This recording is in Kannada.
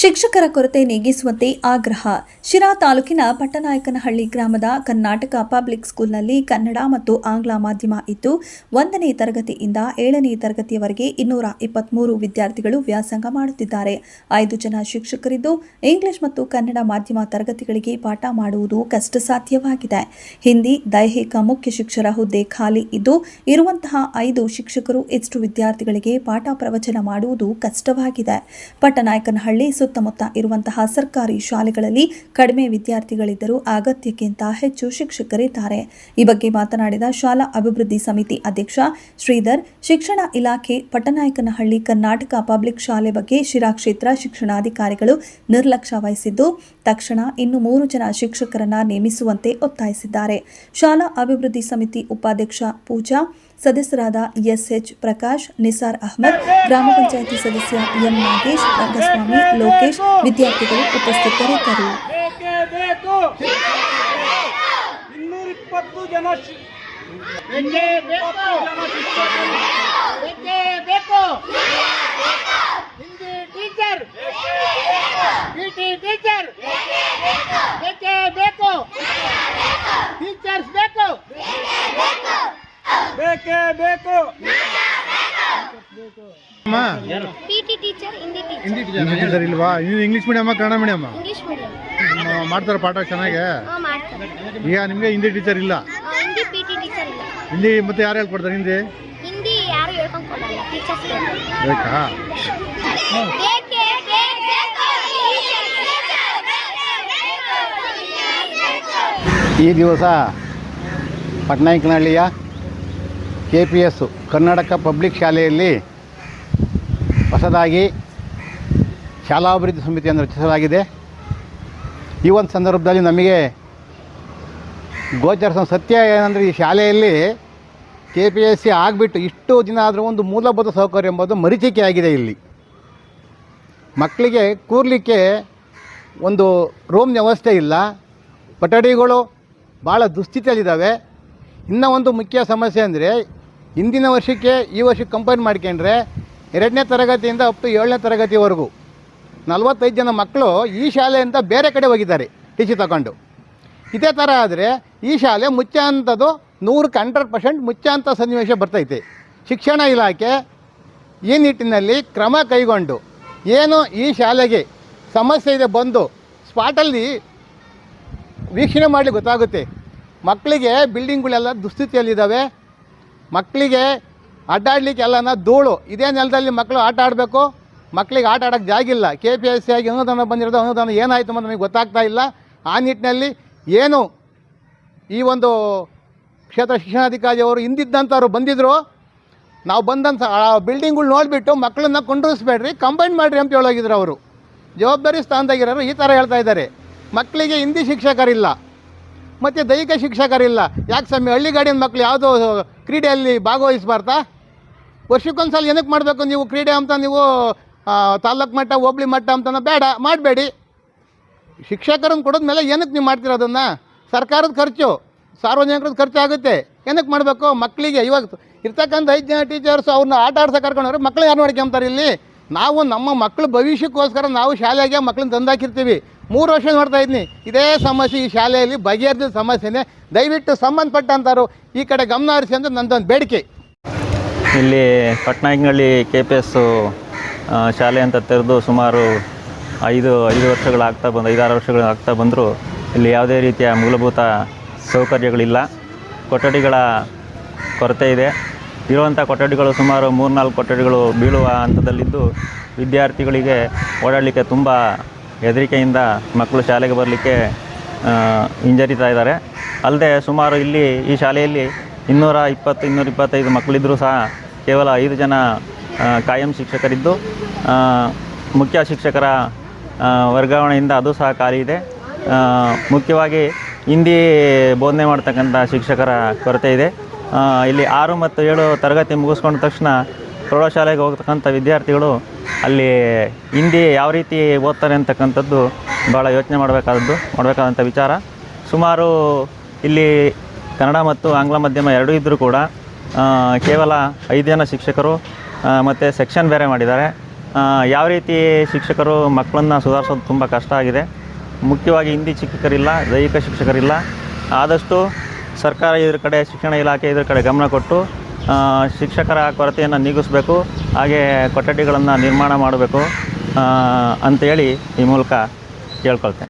ಶಿಕ್ಷಕರ ಕೊರತೆ ನೀಗಿಸುವಂತೆ ಆಗ್ರಹ. ಶಿರಾ ತಾಲೂಕಿನ ಪಟ್ಟನಾಯಕನಹಳ್ಳಿ ಗ್ರಾಮದ ಕರ್ನಾಟಕ ಪಬ್ಲಿಕ್ ಸ್ಕೂಲ್ನಲ್ಲಿ ಕನ್ನಡ ಮತ್ತು ಆಂಗ್ಲ ಮಾಧ್ಯಮ ಇದ್ದು, ಒಂದನೇ ತರಗತಿಯಿಂದ ಏಳನೇ ತರಗತಿಯವರೆಗೆ ಇನ್ನೂರ ಇಪ್ಪತ್ಮೂರು ವಿದ್ಯಾರ್ಥಿಗಳು ವ್ಯಾಸಂಗ ಮಾಡುತ್ತಿದ್ದಾರೆ. ಐದು ಜನ ಶಿಕ್ಷಕರಿದ್ದು, ಇಂಗ್ಲಿಷ್ ಮತ್ತು ಕನ್ನಡ ಮಾಧ್ಯಮ ತರಗತಿಗಳಿಗೆ ಪಾಠ ಮಾಡುವುದು ಕಷ್ಟ ಸಾಧ್ಯವಾಗಿದೆ ಹಿಂದಿ, ದೈಹಿಕ ಮುಖ್ಯ ಶಿಕ್ಷಕರ ಹುದ್ದೆ ಖಾಲಿ ಇದ್ದು, ಇರುವಂತಹ ಐದು ಶಿಕ್ಷಕರು ಎಷ್ಟು ವಿದ್ಯಾರ್ಥಿಗಳಿಗೆ ಪಾಠ ಪ್ರವಚನ ಮಾಡುವುದು ಕಷ್ಟವಾಗಿದೆ. ಪಟ್ಟನಾಯಕನಹಳ್ಳಿ ಸುತ್ತಮುತ್ತ ಇರುವಂತಹ ಸರ್ಕಾರಿ ಶಾಲೆಗಳಲ್ಲಿ ಕಡಿಮೆ ವಿದ್ಯಾರ್ಥಿಗಳಿದ್ದರೂ ಅಗತ್ಯಕ್ಕಿಂತ ಹೆಚ್ಚು ಶಿಕ್ಷಕರಿದ್ದಾರೆ. ಈ ಬಗ್ಗೆ ಮಾತನಾಡಿದ ಶಾಲಾ ಅಭಿವೃದ್ಧಿ ಸಮಿತಿ ಅಧ್ಯಕ್ಷ ಶ್ರೀಧರ್, ಶಿಕ್ಷಣ ಇಲಾಖೆ ಪಟ್ಟನಾಯಕನಹಳ್ಳಿ ಕರ್ನಾಟಕ ಪಬ್ಲಿಕ್ ಶಾಲೆ ಬಗ್ಗೆ ಶಿರಾ ಕ್ಷೇತ್ರ ಶಿಕ್ಷಣಾಧಿಕಾರಿಗಳು ನಿರ್ಲಕ್ಷ್ಯ ವಹಿಸಿದ್ದು, ತಕ್ಷಣ ಇನ್ನು ಮೂರು ಜನ ಶಿಕ್ಷಕರನ್ನ ನೇಮಿಸುವಂತೆ ಒತ್ತಾಯಿಸಿದ್ದಾರೆ. ಶಾಲಾ ಅಭಿವೃದ್ಧಿ ಸಮಿತಿ ಉಪಾಧ್ಯಕ್ಷ ಪೂಜಾ ಸದಸ್ಯರಾದ ಎಸ್ಎಚ್ ಪ್ರಕಾಶ್ ನಿಸಾರ್ ಅಹಮದ್ ಗ್ರಾಮ ಪಂಚಾಯಿತಿ ಸದಸ್ಯ ಎಂ ನಾಗೇಶ್ ರಂಗಸ್ವಾಮಿ ಲೋಕೇಶ್ ವಿದ್ಯಾರ್ಥಿಗಳು ಉಪಸ್ಥಿತರಿದ್ದರು ಬೇಕೇ ಬೇಕೇ ಬೇಕು. ಅಮ್ಮ. PT teacher Hindi teacher Hindi teacher ಇಲ್ವಾ? ಇದು ಇಂಗ್ಲೀಷ್ ಮೀಡಿಯಮ್ಮ ಕನ್ನಡ ಮೀಡಿಯಮ್ಮ ಇಂಗ್ಲಿಷ್ ಮೀಡಿಯಂ ಮಾಡ್ತಾರೆ ಪಾಠ ಚೆನ್ನಾಗೆ. ಹಾ ಮಾಡ್ತಾರೆ. ಈಗ ನಿಮಗೆ ಹಿಂದಿ ಟೀಚರ್ ಇಲ್ಲ? ಆ, ಹಿಂದಿ ಪಿಟಿ ಟೀಚರ್ ಇಲ್ಲ. ಹಿಂದಿ ಮತ್ತೆ ಯಾರು ಹೇಳ್ಕೊಡ್ತಾರೆ ಹಿಂದಿ ಹಿಂದಿ ಯಾರು ಹೇಳ್ಕೊಂಡು ಕೊಡಲ್ಲ ಟೀಚರ್ಸ್ ಬೇಕಾ? ಬೇಕೇ ಈ ದಿವಸ ಪಟ್ನಾಯಕನಹಳ್ಳಿಯ K P S Karnataka public ಶಾಲೆಯಲ್ಲಿ ಹೊಸದಾಗಿ ಶಾಲಾಭಿವೃದ್ಧಿ ಸಮಿತಿಯನ್ನು ರಚಿಸಲಾಗಿದೆ. ಈ ಒಂದು ಸಂದರ್ಭದಲ್ಲಿ ನಮಗೆ ಗೋಚರಿಸೋ ಸತ್ಯ ಏನಂದರೆ ಈ ಶಾಲೆಯಲ್ಲಿ ಕೆ ಪಿ ಎಸ್ ಸಿ ಆಗಿಬಿಟ್ಟು ಇಷ್ಟು ದಿನ ಆದರೂ ಒಂದು ಮೂಲಭೂತ ಸೌಕರ್ಯ ಎಂಬುದು ಮರೀಚಿಕೆ ಆಗಿದೆ ಇಲ್ಲಿ. ಮಕ್ಕಳಿಗೆ ಕೂರಲಿಕ್ಕೆ ಒಂದು ರೂಮ್ ವ್ಯವಸ್ಥೆ ಇಲ್ಲ. ಕೊಠಡಿಗಳು ಭಾಳ ದುಸ್ಥಿತಿಯಲ್ಲಿದ್ದಾವೆ. ಇನ್ನೂ ಒಂದು ಮುಖ್ಯ ಸಮಸ್ಯೆ ಅಂದರೆ ಹಿಂದಿನ ವರ್ಷಕ್ಕೆ ಈ ವರ್ಷಕ್ಕೆ ಕಂಪೇರ್ ಮಾಡ್ಕೊಂಡ್ರೆ ಎರಡನೇ ತರಗತಿಯಿಂದ ಅಪ್ ಟು ಏಳನೇ ತರಗತಿವರೆಗೂ ನಲ್ವತ್ತೈದು ಜನ ಮಕ್ಕಳು ಈ ಶಾಲೆಯಿಂದ ಬೇರೆ ಕಡೆ ಹೋಗಿದ್ದಾರೆ ಟಿ ಸಿ ತಗೊಂಡು. ಇದೇ ಥರ ಆದರೆ ಈ ಶಾಲೆ ಮುಚ್ಚ ಅಂಥದ್ದು ನೂರಕ್ಕೆ ಹಂಡ್ರೆಡ್ ಪರ್ಸೆಂಟ್ ಮುಚ್ಚ ಅಂತ ಸನ್ನಿವೇಶ ಬರ್ತೈತೆ. ಶಿಕ್ಷಣ ಇಲಾಖೆ ಈ ನಿಟ್ಟಿನಲ್ಲಿ ಕ್ರಮ ಕೈಗೊಂಡು ಏನು ಈ ಶಾಲೆಗೆ ಸಮಸ್ಯೆ ಇದೆ ಬಂದು ಸ್ಪಾಟಲ್ಲಿ ವೀಕ್ಷಣೆ ಮಾಡಲಿ ಗೊತ್ತಾಗುತ್ತೆ. ಮಕ್ಕಳಿಗೆ ಬಿಲ್ಡಿಂಗ್ಗಳೆಲ್ಲ ದುಸ್ಥಿತಿಯಲ್ಲಿದ್ದಾವೆ. ಮಕ್ಕಳಿಗೆ ಅಡ್ಡಾಡ್ಲಿಕ್ಕೆ ಎಲ್ಲನ ಧೂಳು. ಇದೇ ನೆಲದಲ್ಲಿ ಮಕ್ಕಳು ಆಟ ಆಡಬೇಕು. ಮಕ್ಕಳಿಗೆ ಆಟ ಆಡೋಕ್ಕೆ ಜಾಗಿಲ್ಲ. ಕೆ ಪಿ ಎಸ್ ಸಿ ಆಗಿ ಅನುದಾನ ಬಂದಿರೋದು, ಅನುದಾನ ಏನಾಯಿತು ಅಂತ ನಮಗೆ ಗೊತ್ತಾಗ್ತಾ ಇಲ್ಲ. ಆ ನಿಟ್ಟಿನಲ್ಲಿ ಏನು ಈ ಒಂದು ಕ್ಷೇತ್ರ ಶಿಕ್ಷಣಾಧಿಕಾರಿಯವರು ಹಿಂದಿದ್ದಂಥವ್ರು ಬಂದಿದ್ದರು ನಾವು ಬಂದಂಥ ಆ ಬಿಲ್ಡಿಂಗ್ಗಳು ನೋಡಿಬಿಟ್ಟು ಮಕ್ಕಳನ್ನ ಕೊಂಡ್ರಿಸ್ಬೇಡ್ರಿ ಕಂಬೈನ್ ಮಾಡಿರಿ ಅಂತ ಹೇಳೋಗಿದ್ರು ಅವರು. ಜವಾಬ್ದಾರಿ ಸ್ಥಾನದಾಗಿರೋರು ಈ ಥರ ಹೇಳ್ತಾ ಇದ್ದಾರೆ. ಮಕ್ಕಳಿಗೆ ಹಿಂದಿ ಶಿಕ್ಷಕರಿಲ್ಲ. ಮತ್ತು ದೈಹಿಕ ಶಿಕ್ಷಕರಿಲ್ಲ. ಯಾಕೆ ಸ್ವಾಮಿ? ಹಳ್ಳಿ ಗಾಡಿನ ಮಕ್ಕಳು ಯಾವುದೋ ಕ್ರೀಡೆಯಲ್ಲಿ ಭಾಗವಹಿಸಬಾರ್ದಾ? ವರ್ಷಕ್ಕೊಂದು ಸಲ ಏನಕ್ಕೆ ಮಾಡಬೇಕು ನೀವು ಕ್ರೀಡೆ ಅಂತ? ನೀವು ತಾಲೂಕು ಮಟ್ಟ, ಹೋಬಳಿ ಮಟ್ಟ ಅಂತನ ಬೇಡ, ಮಾಡಬೇಡಿ. ಶಿಕ್ಷಕರನ್ನು ಕೊಡೋದ್ಮೇಲೆ ಏನಕ್ಕೆ ನೀವು ಮಾಡ್ತಿರೋದನ್ನು ಸರ್ಕಾರದ ಖರ್ಚು ಸಾರ್ವಜನಿಕರದ ಖರ್ಚು ಆಗುತ್ತೆ. ಏನಕ್ಕೆ ಮಾಡಬೇಕು? ಮಕ್ಕಳಿಗೆ ಇವಾಗ ಇರ್ತಕ್ಕಂಥ ಐದು ಜನ ಟೀಚರ್ಸ್ ಅವ್ರನ್ನ ಆಟ ಆಡ್ಸೋ ಕರ್ಕೊಂಡ್ರೆ ಮಕ್ಕಳು ಯಾರು ನೋಡ್ಕೊಂತಾರೆ ಇಲ್ಲಿ? ನಾವು ನಮ್ಮ ಮಕ್ಕಳು ಭವಿಷ್ಯಕ್ಕೋಸ್ಕರ ನಾವು ಶಾಲೆಗೆ ಮಕ್ಕಳನ್ನ ತಂದಾಕಿರ್ತೀವಿ ಮೂರು ವರ್ಷ ನೋಡ್ತಾ ಇದ್ದೀನಿ ಇದೇ ಸಮಸ್ಯೆ ಈ ಶಾಲೆಯಲ್ಲಿ ಬಗೆಹರಿದ ಸಮಸ್ಯೆನೇ. ದಯವಿಟ್ಟು ಸಂಬಂಧಪಟ್ಟಂಥವ್ರು ಈ ಕಡೆ ಗಮನ ಹರಿಸಿ ಅಂತ ನಂದೊಂದು ಬೇಡಿಕೆ. ಇಲ್ಲಿ ಪಟ್ನಾಯಕನಹಳ್ಳಿ ಕೆ ಪಿ ಎಸ್ಸು ಶಾಲೆ ಅಂತ ತೆರೆದು ಸುಮಾರು ಐದು ಐದು ವರ್ಷಗಳಾಗ್ತಾ ಬಂದು, ಐದಾರು ವರ್ಷಗಳಾಗ್ತಾ ಬಂದರೂ. ಇಲ್ಲಿ ಯಾವುದೇ ರೀತಿಯ ಮೂಲಭೂತ ಸೌಕರ್ಯಗಳಿಲ್ಲ. ಕೊಠಡಿಗಳ ಕೊರತೆ ಇದೆ. ಇರುವಂಥ ಕೊಠಡಿಗಳು ಸುಮಾರು ಮೂರ್ನಾಲ್ಕು ಕೊಠಡಿಗಳು ಬೀಳುವ ಹಂತದಲ್ಲಿದ್ದು ವಿದ್ಯಾರ್ಥಿಗಳಿಗೆ ಓಡಾಡಲಿಕ್ಕೆ ತುಂಬ ಹೆದರಿಕೆಯಿಂದ ಮಕ್ಕಳು ಶಾಲೆಗೆ ಬರಲಿಕ್ಕೆ ಹಿಂಜರಿತಾ ಇದ್ದಾರೆ. ಅಲ್ಲದೆ ಸುಮಾರು ಇಲ್ಲಿ ಈ ಶಾಲೆಯಲ್ಲಿ ಇನ್ನೂರ ಇಪ್ಪತ್ತು, ಇನ್ನೂರ ಇಪ್ಪತ್ತೈದು ಮಕ್ಕಳಿದ್ದರೂ ಸಹ ಕೇವಲ ಐದು ಜನ ಕಾಯಂ ಶಿಕ್ಷಕರಿದ್ದು ಮುಖ್ಯ ಶಿಕ್ಷಕರ ವರ್ಗಾವಣೆಯಿಂದ ಅದು ಸಹ ಖಾಲಿ ಇದೆ. ಮುಖ್ಯವಾಗಿ ಹಿಂದಿ ಬೋಧನೆ ಮಾಡ್ತಕ್ಕಂಥ ಶಿಕ್ಷಕರ ಕೊರತೆ ಇದೆ. ಇಲ್ಲಿ ಆರು ಮತ್ತು ಏಳು ತರಗತಿ ಮುಗಿಸ್ಕೊಂಡ ತಕ್ಷಣ ಪ್ರೌಢಶಾಲೆಗೆ ಹೋಗ್ತಕ್ಕಂಥ ವಿದ್ಯಾರ್ಥಿಗಳು ಅಲ್ಲಿ ಹಿಂದಿ ಯಾವ ರೀತಿ ಓದ್ತಾರೆ ಅಂತಕ್ಕಂಥದ್ದು ಭಾಳ ಯೋಚನೆ ಮಾಡಬೇಕಾದದ್ದು, ಮಾಡಬೇಕಾದಂಥ ವಿಚಾರ. ಸುಮಾರು ಇಲ್ಲಿ ಕನ್ನಡ ಮತ್ತು ಆಂಗ್ಲ ಮಾಧ್ಯಮ ಎರಡೂ ಇದ್ದರೂ ಕೂಡ ಕೇವಲ ಐದು ಜನ ಶಿಕ್ಷಕರು ಮತ್ತು ಸೆಕ್ಷನ್ ಬೇರೆ ಮಾಡಿದ್ದಾರೆ. ಯಾವ ರೀತಿ ಶಿಕ್ಷಕರು ಮಕ್ಕಳನ್ನು ಸುಧಾರಿಸೋದು ತುಂಬ ಕಷ್ಟ ಆಗಿದೆ. ಮುಖ್ಯವಾಗಿ ಹಿಂದಿ ಶಿಕ್ಷಕರಿಲ್ಲ, ದೈಹಿಕ ಶಿಕ್ಷಕರಿಲ್ಲ. ಆದಷ್ಟು ಸರ್ಕಾರ ಇದ್ರ ಕಡೆ, ಶಿಕ್ಷಣ ಇಲಾಖೆ ಇದ್ರ ಕಡೆ ಗಮನ ಕೊಟ್ಟು ಶಿಕ್ಷಕರ ಕೊರತೆಯನ್ನು ನೀಗಿಸಬೇಕು ಹಾಗೆ ಕೊಠಡಿಗಳನ್ನು ನಿರ್ಮಾಣ ಮಾಡಬೇಕು ಅಂತೇಳಿ ಈ ಮೂಲಕ ಕೇಳ್ಕೊಳ್ತೇನೆ